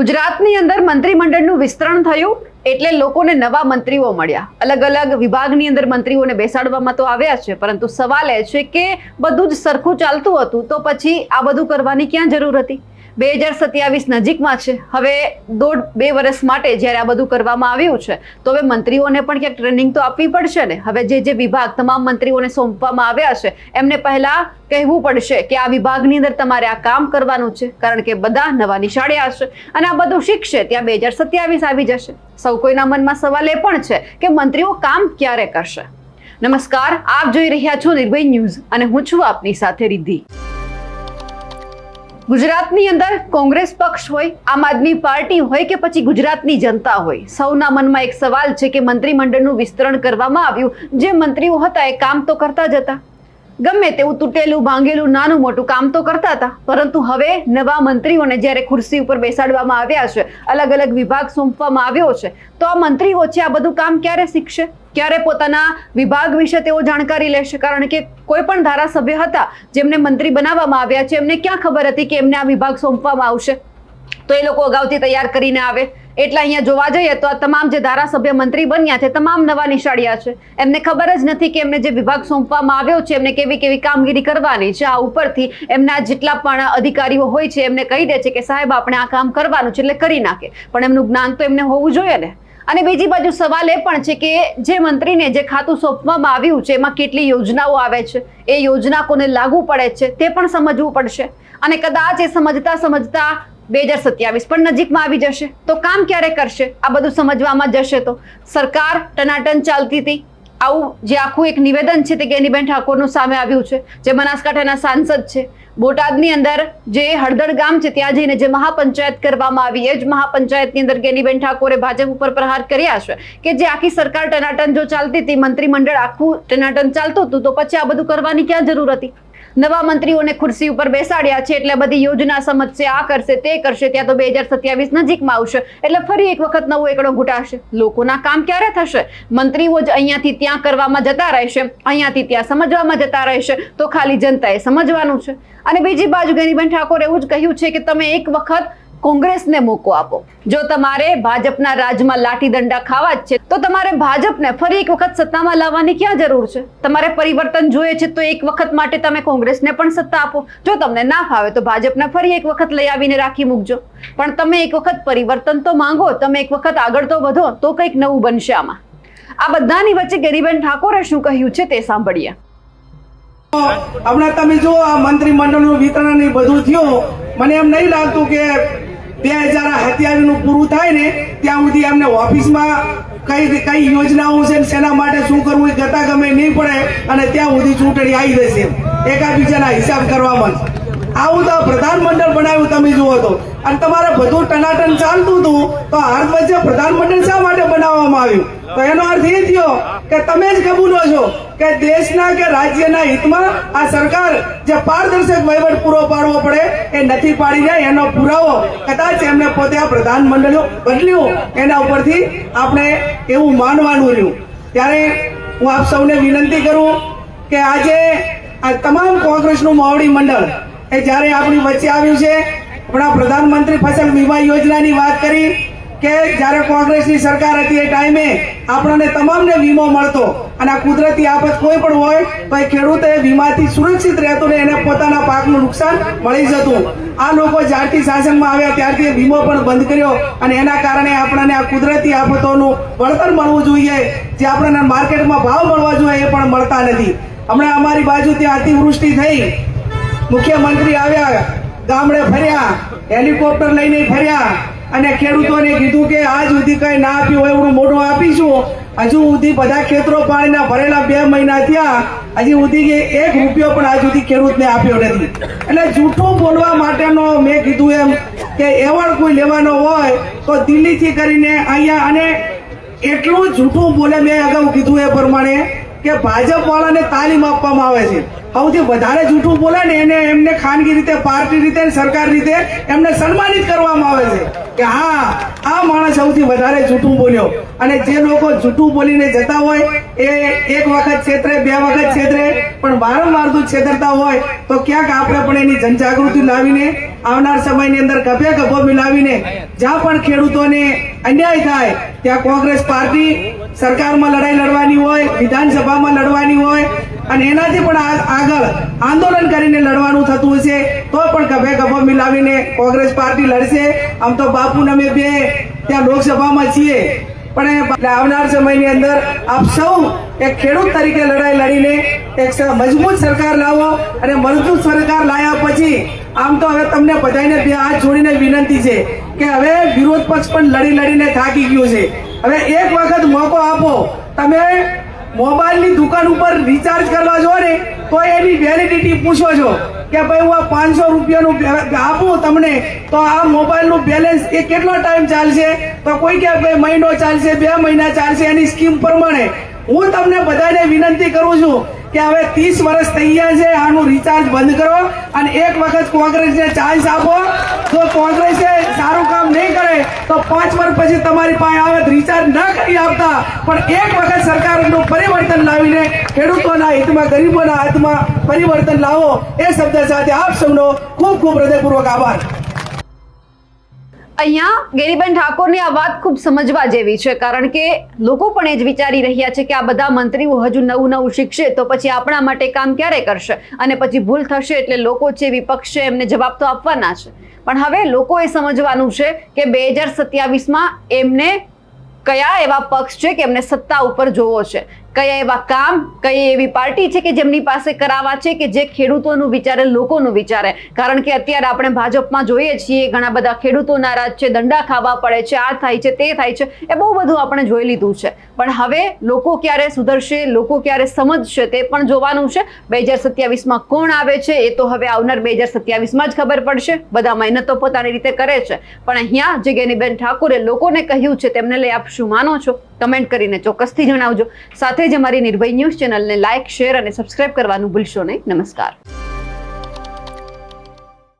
ગુજરાતની અંદર મંત્રીમંડળનું વિસ્તરણ થયું એટલે લોકોને નવા મંત્રીઓ મળ્યા. અલગ અલગ વિભાગની અંદર મંત્રીઓને બેસાડવામાં તો આવ્યા છે, પરંતુ સવાલ એ છે કે બધું જ સરખું ચાલતું હતું, તો પછી આ બધું કરવાની ક્યાં જરૂર હતી? બે હજાર સત્યાવીસ નજીકમાં છે. હવે દોઢ બે વર્ષ માટે જ્યારે આ બધું કરવામાં આવ્યું છે, તો હવે મંત્રીઓને પણ ક્યાંક ટ્રેનિંગ તો આપવી પડશે ને? હવે જે જે વિભાગ તમામ મંત્રીઓને સોંપવામાં આવ્યા છે, એમને પહેલાં કહેવું પડશે કે આ વિભાગની અંદર તમારે આ કામ કરવાનું છે, કારણ કે બધા નવા નિશાળ્યા હશે અને આ બધું શીખશે. ત્યાં બે હજાર સત્યાવીસ આવી જશે. સૌ કોઈના મનમાં સવાલ એ પણ છે કે મંત્રીઓ કામ ક્યારે કરશે? નમસ્કાર, આપ જોઈ રહ્યા છો નિર્ભય ન્યૂઝ અને હું છું આપની સાથે રિદ્ધિ. ગુજરાતની અંદર કોંગ્રેસ પક્ષ હોય, આમ આદમી પાર્ટી હોય કે પછી ગુજરાતની જનતા હોય? સૌના મનમાં એક સવાલ છે કે મંત્રીમંડળનું વિસ્તરણ કરવામાં આવ્યું. જે મંત્રીઓ હતા એ કામ તો કરતા જ હતા. ગમે તેવું તૂટેલું, ભાંગેલું, નાનું, મોટું કામ તો કરતા હતા. પરંતુ હવે નવા મંત્રીઓને જ્યારે ખુરશી ઉપર બેસાડવામાં આવ્યા છે, અલગ અલગ વિભાગ સોંપવામાં આવ્યો છે, તો આ મંત્રીઓ છે, આ બધું કામ ક્યારે શીખશે? ક્યારે પોતાના વિભાગ વિશે તેઓ જાણકારી લેશે? કારણ કે કોઈ પણ ધારાસભ્ય હતા જેમને મંત્રી બનાવવામાં આવ્યા છે, એમને ક્યાં ખબર હતી કે એમને આ વિભાગ સોંપવામાં આવશે? તો એ લોકો અગાઉથી તૈયાર કરીને આવે. એટલે અહીંયા જોવા જઈએ તો આ તમામ જે ધારાસભ્ય મંત્રી બન્યા છે, તમામ નવા નિશાળિયા છે. એમને ખબર જ નથી કે એમને જે વિભાગ સોંપવામાં આવ્યો છે, એમને કેવી કેવી કામગીરી કરવાની છે. આ ઉપરથી એમના જેટલા પણ અધિકારીઓ હોય છે, એમને કહી દે છે કે સાહેબ, આપણે આ કામ કરવાનું છે એટલે કરી નાખે. પણ એમનું જ્ઞાન તો એમને હોવું જોઈએ ને. અને બીજી બાજુ સવાલ એ પણ છે કે જે મંત્રીને જે ખાતું સોંપવામાં આવ્યું છે, એમાં કેટલી યોજનાઓ આવે છે? એ યોજના કોને લાગુ પડે છે? તે પણ સમજવું પડશે. અને કદાચ એ સમજતા સમજતા બે હજાર સત્યાવીસ પણ નજીકમાં આવી જશે. તો કામ ક્યારે કરશે? આ બધું સમજવામાં જશે તો. સરકાર ટનાટન ચાલતી હતી. આવું જે આખું એક નિવેદન છે તે ગેનીબેન ઠાકોરનું સામે આવ્યું છે, જે બનાસકાંઠાના સાંસદ છે. બોટાદની અંદર જે હળદળ ગામ છે, ત્યાં જઈને જે મહાપંચાયત કરવામાં આવી, એ જ મહાપંચાયતની અંદર ગેનીબેન ઠાકોરે ભાજપ ઉપર પ્રહાર કર્યા છે કે જે આખી સરકાર ટનાટન જો ચાલતી હતી, મંત્રીમંડળ આખું ટનાટન ચાલતું હતું, તો પછી આ બધું કરવાની ક્યાં જરૂર હતી? નવા મંત્રીઓને ખુરશી ઉપર બેસાડ્યા છે એટલે બધી યોજના સમજશે આ કરશે, તે કરશે, ત્યાં તો બે હજાર સત્યાવીસ નજીકમાં આવશે. એટલે ફરી એક વખત નવો એકડો ઘૂંટાશે. લોકોના કામ ક્યારે થશે? મંત્રીઓ જ અહીંયાથી ત્યાં કરવામાં જતા રહેશે, અહીંયાથી ત્યાં સમજવામાં જતા રહેશે, તો ખાલી જનતાએ સમજવાનું છે. અને બીજી બાજુ ગેનીબેન ઠાકોર એવું જ કહ્યું છે કે તમે એક વખત કોંગ્રેસને મોકો આપો. જો તમારે ભાજપના રાજમાં લાઠી દંડા ખાવા જ છે, તો તમારે ભાજપને ફરી એક વખત સત્તામાં લાવવાની ક્યાં જરૂર છે? તમારે પરિવર્તન જોઈએ છે તો એક વખત માટે તમે કોંગ્રેસને પણ સત્તા આપો. જો તમને ના ફાવે તો ભાજપને ફરી એક વખત લઈ આવીને રાખી મૂકજો. પણ તમે એક વખત પરિવર્તન તો માંગો, તમે એક વખત આગળ તો વધો, તો કંઈક નવું બનશે આમાં. આ બધાની વચ્ચે ગેરીબેન ઠાકોરે શું કહ્યું છે તે સાંભળીએ. હમણાં તમે જો આ મંત્રીમંડળનું વિતરણ બધું થયું. મને એમ નહીં લાગતું કે બે હજાર સત્યાવીસનું પૂરું થાય ને, ત્યાં સુધી અમને ઓફિસમાં કઈ કઈ યોજનાઓ છે શેના માટે શું કરવું એ ગતા ગમે નહીં પડે અને ત્યાં સુધી ચૂંટણી આવી જશે એકાબીજાના હિસાબ કરવામાં આવું તો પ્રધાનમંડળ બનાવ્યું તમે જુઓ તો. અને તમારે બધું ટનાટન ચાલતું હતું, તો હાથ વચ્ચે પ્રધાનમંડળ શા માટે બનાવવામાં આવ્યું? તો એનો અર્થ એ થયો કે તમે જ કબૂલો છો કે દેશના કે રાજ્યના હિતમાં આ સરકાર જે પારદર્શક વહીવટ પૂરો પાડવો પડે એ નથી પાડી જાય એનો પુરાવો કદાચ એમને પોતે આ પ્રધાનમંડળ બદલ્યું. એના ઉપરથી આપણે એવું માનવાનું રહ્યું. ત્યારે હું આપ સૌને વિનંતી કરું કે આજે આ તમામ કોંગ્રેસનું મોવડી મંડળ એ જ્યારે આપણી વચ્ચે આવ્યું છે, આપણા પ્રધાનમંત્રી ફસલ વીમા યોજનાની વાત કરી કે જ્યારે કોંગ્રેસની સરકાર હતી એ ટાઈમે આપણને તમામને વીમો મળતો અને આ કુદરતી આફત કોઈ પણ હોય તો એ ખેડૂત વીમાથી સુરક્ષિત રહેતો ને એને પોતાના પાકનું નુકસાન મળી જતું. આ લોકો જ્યારથી શાસનમાં આવ્યા, ત્યારથી એ વીમો પણ બંધ કર્યો અને એના કારણે આપણને આ કુદરતી આફતોનું વળતર મળવું જોઈએ. જે આપણને માર્કેટમાં ભાવ મળવા જોઈએ એ પણ મળતા નથી. હમણાં અમારી બાજુ ત્યાં અતિવૃષ્ટિ થઈ. મુખ્યમંત્રી આવ્યા, ગામડે ફર્યા, હેલિકોપ્ટર લઈને ફર્યા અને ખેડૂતોને કીધું કે આજ સુધી કઈ ના આપ્યું હોય એવડું મોઢું આપીશું. હજુ સુધી બધા ખેતરો પાણીના ભરેલા બે મહિના થયા, હજી સુધી એક રૂપિયો પણ આજ સુધી ખેડૂતને આપ્યો નથી. એટલે જૂઠું બોલવા માટેનો મેં કીધું એમ કે એવોર્ડ કોઈ લેવાનો હોય તો દિલ્હીથી કરીને અહીંયા અને એટલું જૂઠું બોલે મેં અગાઉ કીધું એ પ્રમાણે કે ભાજપ વાળાને તાલીમ આપવામાં આવે છે. સૌથી વધારે જૂઠું બોલે ને એને એમને ખાનગી રીતે, પાર્ટી રીતે સરકાર રીતે એમને સન્માનિત કરવામાં આવે છે. કે હા, આ માણસ સૌથી વધારે જૂઠું બોલ્યો. અને જે લોકો જૂઠું બોલીને જતા હોય, એ એક વખત છેતરે, બે વખત છેતરે, પણ વારંવાર તો છેતરતા હોય, તો ક્યાંક આપણે પણ એની જનજાગૃતિ લાવીને, આવનાર સમયની અંદર ગભે ગભો મિલાવીને, જ્યાં પણ ખેડૂતોને અન્યાય થાય, ત્યાં કોંગ્રેસ પાર્ટી સરકારમાં લડાઈ લડવાની હોય, વિધાનસભામાં લડવાની હોય, અને એનાથી પણ આગળ આંદોલન કરીને લડવાનું થતું હશે, તો પણ ગભે ગભો મિલાવીને કોંગ્રેસ પાર્ટી લડશે. આમ તો બાપુ ને અમે બે ત્યાં લોકસભામાં છીએ. પણ આવનાર સમયની અંદર આપ સૌ એક ખેડૂત તરીકે લડાઈ લડીને એક મજબૂત સરકાર લાવો અને મજબૂત સરકાર લાયા પછી આમ તો હવે તમને બધાને બે હાથ જોડીને વિનંતી છે કે હવે વિરોધ પક્ષ પણ લડી લડીને થાકી ગયું છે. હવે એક વખત મોકો આપો. તમે મોબાઈલની દુકાન ઉપર રિચાર્જ કરવા જો ને, તો એની વેલિડિટી પૂછો છો કે ભાઈ હું આ પાંચસો રૂપિયાનું આપું તમને, તો આ મોબાઈલનું બેલેન્સ એ કેટલો ટાઈમ ચાલશે? તો કોઈ કે ભાઈ મહિનો ચાલશે, બે મહિના ચાલશે, એની સ્કીમ પ્રમાણે. હું તમને બધાને વિનંતી કરું છું કે હવે ત્રીસ વર્ષ થઈ ગયા છે, આનું રિચાર્જ બંધ કરો અને એક વખત કોંગ્રેસને ચાન્સ આપો. જો કોંગ્રેસે સારું કામ નહીં કરે, તો પાંચ વર્ષ પછી તમારી પાસે આવે રિચાર્જ ના કરી આપતા. પણ એક વખત સરકારનું પરિવર્તન લાવીને ખેડૂતોના હિતમાં, ગરીબોના હાથમાં પરિવર્તન લાવો, એ શબ્દ સાથે આપ સૌનો ખૂબ ખૂબ હૃદયપૂર્વક આભાર. અહીંયા ગેરીબેન ઠાકોરની આ વાત ખૂબ સમજવા જેવી છે, કારણ કે લોકો પણ એ જ વિચારી રહ્યા છે કે આ બધા મંત્રીઓ હજુ નવું નવું શીખશે, તો પછી આપણા માટે કામ ક્યારે કરશે? અને પછી ભૂલ થશે એટલે લોકો છે વિપક્ષ છે, એમને જવાબ તો આપવાના છે. પણ હવે લોકોએ સમજવાનું છે કે બે હજાર સત્યાવીસમાં એમને કયા એવા પક્ષ છે કે એમને સત્તા ઉપર જોવો છે? કયા એવા કામ, કઈ એવી પાર્ટી છે કે જેમની પાસે કરાવવા છે કે જે ખેડૂતોનું વિચારે, લોકોનું વિચારે? કારણ કે અત્યારે આપણે ભાજપમાં જોઈએ છીએ, ઘણા બધા ખેડૂતો નારાજ છે, દંડા ખાવા પડે છે, આ થાય છે, તે થાય છે, એ બહુ બધું આપણે જોઈ લીધું છે. પણ હવે લોકો ક્યારે સુધરશે, લોકો ક્યારે સમજશે તે પણ જોવાનું છે. બે હજાર સત્યાવીસમાં કોણ આવે છે, એ તો હવે આવનાર બે હજાર સત્યાવીસમાં જ ખબર પડશે. બધા મહેનતો પોતાની રીતે કરે છે. પણ અહીંયા જે ગેનીબેન ઠાકોરે લોકોને કહ્યું છે, તેમને લઈ આપ શું માનો છો? કમેન્ટ કરીને ચોક્કસથી જણાવજો. સાથે જ અમારી નિર્ભય ન્યૂઝ ચેનલને લાઇક શેર અને સબસ્ક્રાઇબ કરવાનું ભૂલશો નહીં. નમસ્કાર.